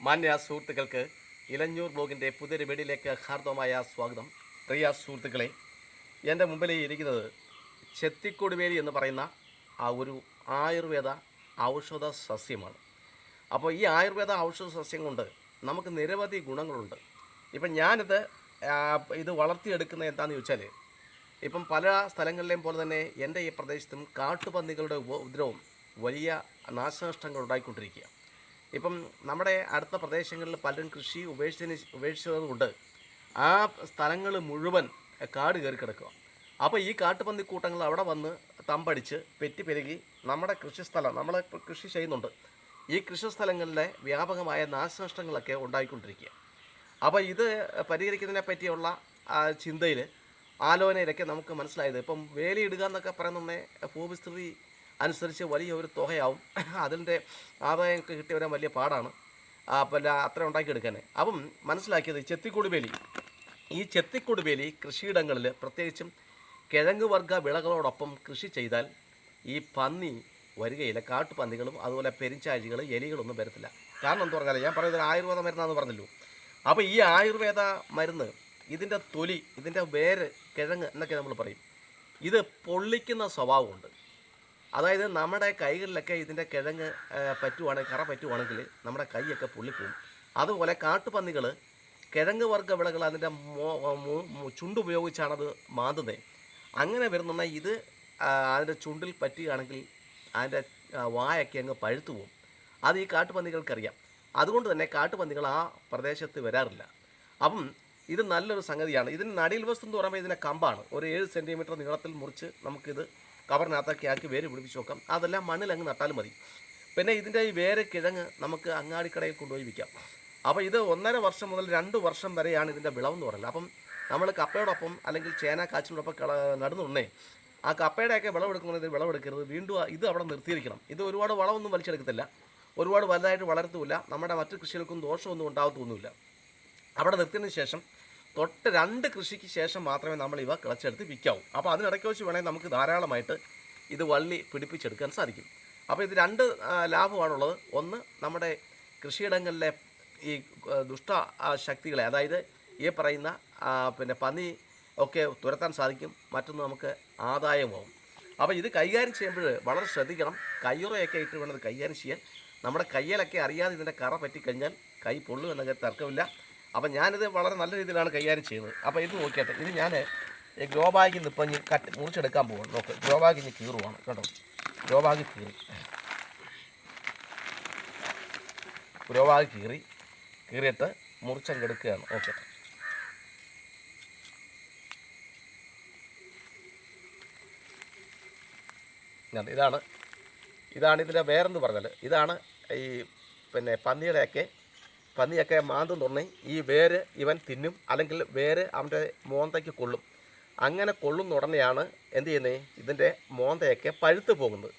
മാന്യ സുഹൃത്തുക്കൾക്ക് ഇലഞ്ഞൂർ ബ്ലോഗിന്റെ പുതിയൊരു വീടിലേക്ക് ഹാർദവമായ സ്വാഗതം. പ്രിയ സുഹൃത്തുക്കളെ എന്റെ മുമ്പിൽ ഇരിക്കുന്നത് ചെത്തിക്കൊടുവേലി എന്ന് പറയുന്ന ആ ഒരു ആയുർവേദ ഔഷധ സസ്യമാണ്. അപ്പോൾ ഈ ആയുർവേദ ഔഷധ സസ്യം കൊണ്ട് നമുക്ക് നിരവധി ഗുണങ്ങളുണ്ട്. ഇപ്പം ഞാനിത് ഇത് വളർത്തിയെടുക്കുന്നത് എന്താണെന്ന് ചോദിച്ചാൽ ഇപ്പം പല സ്ഥലങ്ങളിലെയും പോലെ തന്നെ എന്റെ ഈ പ്രദേശത്തും കാട്ടുപന്നികളുടെ ഉപ- ഉപദ്രവം വലിയ നാശനഷ്ടങ്ങൾ ഉണ്ടായിക്കൊണ്ടിരിക്കുക ഇപ്പം നമ്മുടെ അടുത്ത പ്രദേശങ്ങളിൽ പലരും കൃഷി ഉപേക്ഷിച്ചതിന് ഉപേക്ഷിച്ചതുകൊണ്ട് ആ സ്ഥലങ്ങൾ മുഴുവൻ കാട് കയറി കിടക്കുക. അപ്പോൾ ഈ കാട്ടുപന്നി കൂട്ടങ്ങൾ അവിടെ വന്ന് തമ്പടിച്ച് പെറ്റി പെരുകി നമ്മുടെ കൃഷിസ്ഥലം നമ്മൾ കൃഷി ചെയ്യുന്നുണ്ട്. ഈ കൃഷിസ്ഥലങ്ങളിലെ വ്യാപകമായ നാശനഷ്ടങ്ങളൊക്കെ ഉണ്ടായിക്കൊണ്ടിരിക്കുക. അപ്പോൾ ഇത് പരിഹരിക്കുന്നതിനെ പറ്റിയുള്ള ചിന്തയിൽ ആലോചനയിലൊക്കെ നമുക്ക് മനസ്സിലായത്. ഇപ്പം വേലിയിടുക എന്നൊക്കെ പറയുന്ന ഭൂവിസ്തൃതി അനുസരിച്ച് വലിയ ഒരു തുകയാവും. അതിന്റെ ആദായമൊക്കെ വരാൻ വലിയ പാടാണ്. അപ്പം അത്ര ഉണ്ടാക്കിയെടുക്കാൻ അപ്പം മനസ്സിലാക്കിയത് ചെത്തിക്കൊടുവേലി ഈ ചെത്തിക്കൊടുവേലി കൃഷിയിടങ്ങളിൽ പ്രത്യേകിച്ചും കിഴങ്ങ് വർഗ വിളകളോടൊപ്പം കൃഷി ചെയ്താൽ ഈ പന്നി വരികയില്ല. കാട്ടുപന്നികളും അതുപോലെ പെരിഞ്ചാഴികൾ എലികളൊന്നും വരത്തില്ല. കാരണം എന്താ പറഞ്ഞാൽ ഞാൻ പറയുന്നത് ആയുർവേദ മരുന്നാന്ന് പറഞ്ഞല്ലോ. അപ്പോൾ ഈ ആയുർവേദ മരുന്ന് ഇതിന്റെ തൊലി ഇതിന്റെ വേര് കിഴങ്ങ് എന്നൊക്കെ നമ്മൾ പറയും. ഇത് പൊള്ളിക്കുന്ന സ്വഭാവമുണ്ട്. അതായത് നമ്മുടെ കൈകളിലൊക്കെ ഇതിന്റെ കിഴങ്ങ് പറ്റുവാണെങ്കിൽ കറ പറ്റുവാണെങ്കിൽ നമ്മുടെ കൈയൊക്കെ പൊള്ളിപ്പോവും. അതുപോലെ കാട്ടുപന്നികൾ കിഴങ്ങ് വർഗ വിളകൾ അതിന്റെ മോ മോ- മോ- ചുണ്ട് മാന്തുന്നത്. അങ്ങനെ വരുന്ന ഇത് അതിന്റെ ചുണ്ടിൽ പറ്റുകയാണെങ്കിൽ അതിന്റെ വായൊക്കെ അങ്ങ് പഴുത്തു അത് ഈ കാട്ടുപന്നികൾക്കറിയാം. അതുകൊണ്ട് തന്നെ കാട്ടുപന്നികൾ ആ പ്രദേശത്ത് വരാറില്ല. അപ്പം ഇത് നല്ലൊരു സംഗതിയാണ്. ഇതിന് നടിയിൽ വസ്തു എന്ന് പറയുമ്പോൾ ഇതിന്റെ കമ്പാണ്. ഒരു ഏഴ് സെന്റിമീറ്റർ നീളത്തിൽ മുറിച്ച് നമുക്കിത് കവറിനകത്തൊക്കെ ആക്കി വേര് പിടിപ്പിച്ച് നോക്കാം അതെല്ലാം മണ്ണിൽ അങ്ങ് നട്ടാലും മതി. പിന്നെ ഇതിന്റെ ഈ വേര് കിഴങ്ങ് നമുക്ക് അങ്ങാടിക്കടയിൽ കൊണ്ടുപോയി വിൽക്കാം. അപ്പോൾ ഇത് ഒന്നര വർഷം മുതൽ രണ്ട് വർഷം വരെയാണ് ഇതിന്റെ വിളവെന്ന് പറയുന്നത്. അപ്പം നമ്മൾ കപ്പയോടൊപ്പം അല്ലെങ്കിൽ ചേന കാച്ചിനോടൊപ്പം കള നടുന്നുണ്ടേ ആ കപ്പയുടെയൊക്കെ വിളവെടുക്കുമ്പോൾ ഇതിൽ വിളവെടുക്കരുത്. വീണ്ടും ഇത് അവിടെ നിർത്തിയിരിക്കണം. ഇത് ഒരുപാട് വളമൊന്നും വലിച്ചെടുക്കത്തില്ല. ഒരുപാട് വലുതായിട്ട് വളർത്തുമില്ല നമ്മുടെ മറ്റു കൃഷികൾക്കും ദോഷമൊന്നും ഉണ്ടാകത്തൊന്നുമില്ല. അവിടെ നിർത്തിയതിന് ശേഷം തൊട്ട് രണ്ട് കൃഷിക്ക് ശേഷം മാത്രമേ നമ്മൾ ഇവ കിളച്ചെടുത്ത് വിൽക്കാവൂ. അപ്പോൾ അതിനിടയ്ക്ക് വെച്ച് വേണമെങ്കിൽ നമുക്ക് ധാരാളമായിട്ട് ഇത് വള്ളി പിടിപ്പിച്ചെടുക്കാൻ സാധിക്കും. അപ്പോൾ ഇത് രണ്ട് ലാഭമാണുള്ളത്. ഒന്ന് നമ്മുടെ കൃഷിയിടങ്ങളിലെ ഈ ദുഷ്ട ശക്തികളെ അതായത് ഈ പറയുന്ന പിന്നെ പന്നി ഒക്കെ തുരത്താൻ സാധിക്കും. മറ്റൊന്ന് നമുക്ക് ആദായമാവും. അപ്പോൾ ഇത് കൈകാര്യം ചെയ്യുമ്പോൾ വളരെ ശ്രദ്ധിക്കണം. കയ്യുറയൊക്കെ ഇട്ട് വേണം കൈകാര്യം ചെയ്യാൻ. നമ്മുടെ കയ്യിലൊക്കെ അറിയാതെ ഇതിന്റെ കറ പറ്റിക്കഴിഞ്ഞാൽ കൈ പൊള്ളു എന്നൊക്കെ തർക്കമില്ല. അപ്പം ഞാനിത് വളരെ നല്ല രീതിയിലാണ് കൈകാര്യം ചെയ്യുന്നത്. അപ്പോൾ ഇത് നോക്കിയാട്ടെ ഇത് ഞാൻ ഗ്രോ ബാഗിൽ നിന്ന് ഇപ്പം കട്ട് മുറിച്ചെടുക്കാൻ പോകും നോക്ക് ഗ്രോ ബാഗിൽ നിന്ന് കീറുവാണ് കേട്ടോ. ഗ്രോ ബാഗ് കീറി. ഗ്രോ ബാഗ് കീറി കീറിയിട്ട് മുറിച്ചെടുക്കുകയാണ് ഓക്കെ. ഇതാണ് ഇതാണ് ഇതിന്റെ വേറെന്ന് പറഞ്ഞാൽ ഇതാണ് ഈ പിന്നെ പന്നിയുടെയൊക്കെ പന്നിയൊക്കെ മാന്തും തുടങ്ങി ഈ വേര് ഇവൻ തിന്നും അല്ലെങ്കിൽ വേര് അവന്റെ മോന്തയ്ക്ക് കൊള്ളും. അങ്ങനെ കൊള്ളുന്ന ഉടനെയാണ് എന്ത് ചെയ്യുന്നത് ഇതിന്റെ മോന്തയൊക്കെ പഴുത്ത് പോകുന്നത്.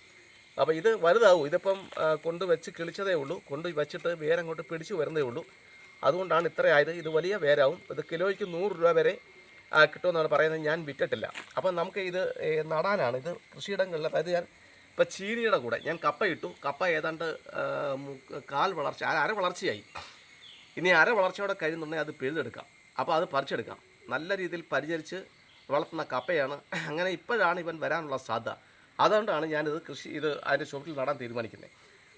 അപ്പോൾ ഇത് വലുതാവും. ഇതിപ്പം കൊണ്ട് വെച്ച് കിളിച്ചതേ ഉള്ളൂ. കൊണ്ട് വെച്ചിട്ട് വേരങ്ങോട്ട് പിടിച്ചു വരുന്നതേ ഉള്ളൂ. അതുകൊണ്ടാണ് ഇത്രയായത് ഇത് വലിയ വേരാവും. ഇത് കിലോയ്ക്ക് നൂറ് രൂപ വരെ കിട്ടുമെന്നാണ് പറയുന്നത്. ഞാൻ വിറ്റിട്ടില്ല. അപ്പം നമുക്ക് ഇത് നടാനാണ്. ഇത് കൃഷിയിടങ്ങളിൽ അതായത് ഞാൻ ഇപ്പം ചീനിയുടെ കൂടെ ഞാൻ കപ്പ ഇട്ടു. കപ്പ ഏതാണ്ട് കാൽ വളർച്ച അര വളർച്ചയായി. ഇനി അര വളർച്ചയോടെ കഴിയുന്നുണ്ടെങ്കിൽ അത് പിഴുതെടുക്കാം. അപ്പോൾ അത് പറിച്ചെടുക്കാം. നല്ല രീതിയിൽ പരിചരിച്ച് വളർത്തുന്ന കപ്പയാണ്. അങ്ങനെ ഇപ്പോഴാണ് ഇവൻ വരാനുള്ള സാധ്യത. അതുകൊണ്ടാണ് ഞാനിത് കൃഷി ഇത് അതിന്റെ ചുവട്ടിൽ നടാൻ തീരുമാനിക്കുന്നത്.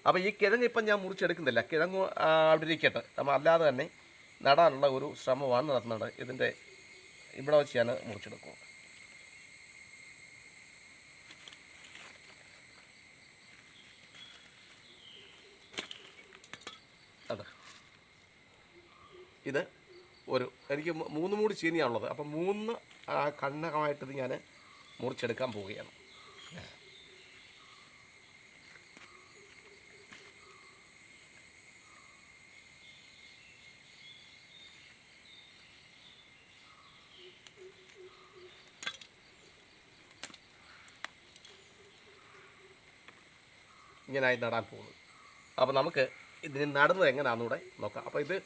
അപ്പോൾ ഈ കിഴങ്ങ് ഇപ്പം ഞാൻ മുറിച്ചെടുക്കുന്നില്ല. കിഴങ്ങ് അവിടെ ഇരിക്കട്ടെ. നമ്മൾ അല്ലാതെ തന്നെ നടാനുള്ള ഒരു ശ്രമമാണ് നടത്തുന്നത്. ഇതിന്റെ ഇവിടെ വെച്ച് ഞാൻ മുറിച്ചെടുക്കും അതെ ഇത് ഒരു എനിക്ക് മൂന്ന് മൂടി ചീനിയാണുള്ളത്. അപ്പം മൂന്ന് കണ്ണകമായിട്ടിത് ഞാൻ മുറിച്ചെടുക്കാൻ പോവുകയാണ്. ഇങ്ങനായി നടാൻ പോകുന്നത് അപ്പോൾ നമുക്ക് ഇതിന് നടുന്നത് എങ്ങനെയാണെന്നൂടെ നോക്കാം. അപ്പോൾ ഇത്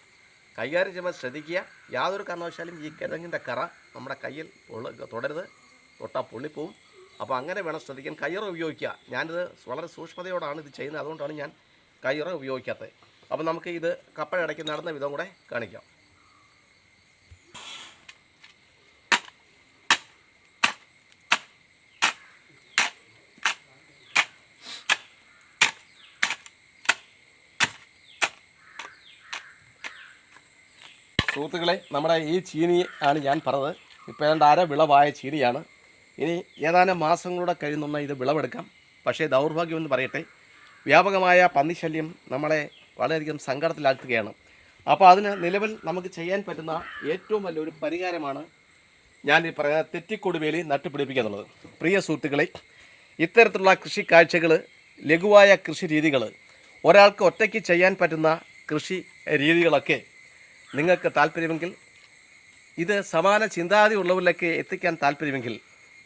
കൈകാര്യം ചെയ്യുമ്പോൾ ശ്രദ്ധിക്കുക. യാതൊരു കാരണവശാലും ഈ കിഴങ്ങിന്റെ കറ നമ്മുടെ കയ്യിൽ തുടരുത്. തൊട്ടാൽ പൊള്ളിപ്പോവും. അപ്പോൾ അങ്ങനെ വേണം ശ്രദ്ധിക്കാൻ. കയ്യറ ഉപയോഗിക്കുക. ഞാനിത് വളരെ സൂക്ഷ്മതയോടാണ് ഇത് ചെയ്യുന്നത്. അതുകൊണ്ടാണ് ഞാൻ കയ്യറ ഉപയോഗിക്കാത്തത്. അപ്പോൾ നമുക്ക് ഇത് കപ്പടയടയ്ക്ക് നടന്ന വിധം കൂടെ കാണിക്കാം. സുഹൃത്തുക്കളെ നമ്മുടെ ഈ ചീനി ആണ് ഞാൻ പറഞ്ഞത്. ഇപ്പോൾ ഏതാണ്ട് അര വിളവായ ചീനിയാണ്. ഇനി ഏതാനും മാസങ്ങളുടെ കഴിയുന്ന ഇത് വിളവെടുക്കാം. പക്ഷേ ദൗർഭാഗ്യം എന്ന് പറയട്ടെ വ്യാപകമായ പന്നിശല്യം നമ്മളെ വളരെയധികം സങ്കടത്തിലാക്കുകയാണ് അപ്പോൾ അതിന് നിലവിൽ നമുക്ക് ചെയ്യാൻ പറ്റുന്ന ഏറ്റവും വലിയൊരു പരിഹാരമാണ് ഞാൻ ഈ പറയുന്ന തെറ്റിക്കൊടുവേലി നട്ടുപിടിപ്പിക്കുക എന്നുള്ളത് പ്രിയ സുഹൃത്തുക്കളെ ഇത്തരത്തിലുള്ള കൃഷി കാഴ്ചകൾ ലഘുവായ കൃഷി രീതികൾ ഒരാൾക്ക് ഒറ്റയ്ക്ക് ചെയ്യാൻ പറ്റുന്ന കൃഷി രീതികളൊക്കെ നിങ്ങൾക്ക് താല്പര്യമെങ്കിൽ ഇത് സമാന ചിന്താഗതി ഉള്ളവരിലേക്ക് എത്തിക്കാൻ താല്പര്യമെങ്കിൽ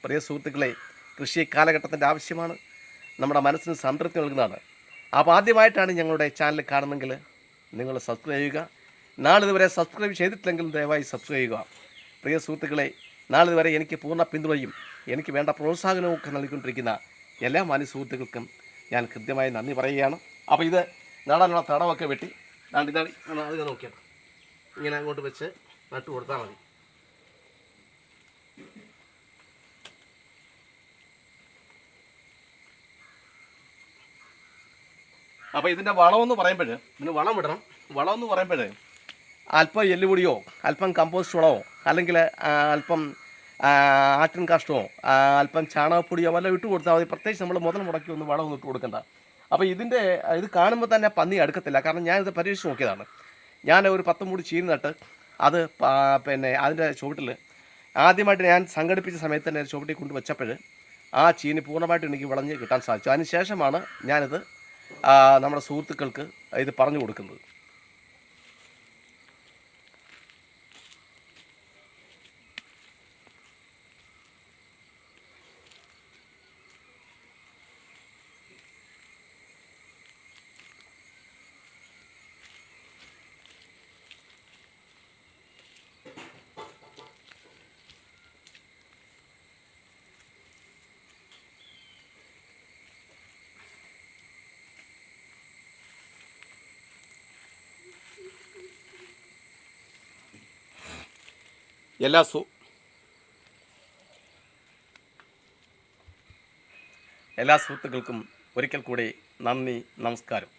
പ്രിയ സുഹൃത്തുക്കളെ കൃഷി കാലഘട്ടത്തിന്റെ ആവശ്യമാണ്. നമ്മുടെ മനസ്സിന് സംതൃപ്തി നൽകുന്നതാണ്. അപ്പോൾ ആദ്യമായിട്ടാണ് ഞങ്ങളുടെ ചാനൽ കാണുന്നെങ്കിൽ നിങ്ങൾ സബ്സ്ക്രൈബ് ചെയ്യുക. നാളിതുവരെ സബ്സ്ക്രൈബ് ചെയ്തിട്ടില്ലെങ്കിൽ ദയവായി സബ്സ്ക്രൈബ് ചെയ്യുക. പ്രിയ സുഹൃത്തുക്കളെ നാളിതുവരെ എനിക്ക് പൂർണ പിന്തുണയും എനിക്ക് വേണ്ട പ്രോത്സാഹനവും ഒക്കെ നൽകിക്കൊണ്ടിരിക്കുന്ന എല്ലാ മാന്യ സുഹൃത്തുക്കൾക്കും ഞാൻ കൃത്യമായി നന്ദി പറയുകയാണ്. അപ്പോൾ ഇത് നടാനുള്ള തടമൊക്കെ വെട്ടി. ദാണ്ട് ഇതാണ് അത് നോക്കിയാണ് ഇങ്ങനെ അങ്ങോട്ട് വെച്ച് നട്ട് കൊടുത്താൽ മതി. അപ്പോൾ ഇതിന്റെ വളമെന്ന് പറയുമ്പോൾ ഇതിന് വളം ഇടണം. വളം എന്ന് പറയുമ്പോൾ അല്പം എല്ലുപൊടിയോ അല്പം കമ്പോസ്റ്റ് വളമോ അല്ലെങ്കിൽ അല്പം ആട്ടിൻ കാഷ്ടമോ അല്പം ചാണകപ്പൊടിയോ വല്ല ഇട്ട് കൊടുത്താൽ മതി. പ്രത്യേകിച്ച് നമ്മൾ മുതൽ മുടക്കി ഒന്ന് വളമൊന്നും ഇട്ട് കൊടുക്കണ്ട. അപ്പോൾ ഇതിന്റെ ഇത് കാണുമ്പോൾ തന്നെ പന്നി അടുക്കത്തില്ല. കാരണം ഞാനിത് പരീക്ഷിച്ച് നോക്കിയതാണ്. ഞാൻ ഒരു പത്ത് മൂടി ചീനി നട്ട് അത് പിന്നെ അതിന്റെ ചുവട്ടിൽ ആദ്യമായിട്ട് ഞാൻ സംഘടിപ്പിച്ച സമയത്ത് തന്നെ ചുവട്ടിൽ കൊണ്ട് വെച്ചപ്പോൾ ആ ചീനി പൂർണമായിട്ട് എനിക്ക് വിളഞ്ഞ് കിട്ടാൻ സാധിച്ചു. അതിന് ശേഷമാണ് ഞാനിത് നമ്മുടെ സുഹൃത്തുക്കൾക്ക് ഇത് പറഞ്ഞു കൊടുക്കുന്നത്. എല്ലാ സു എല്ലാ സുഹൃത്തുക്കൾക്കും ഒരിക്കൽ കൂടി നന്ദി നമസ്കാരം.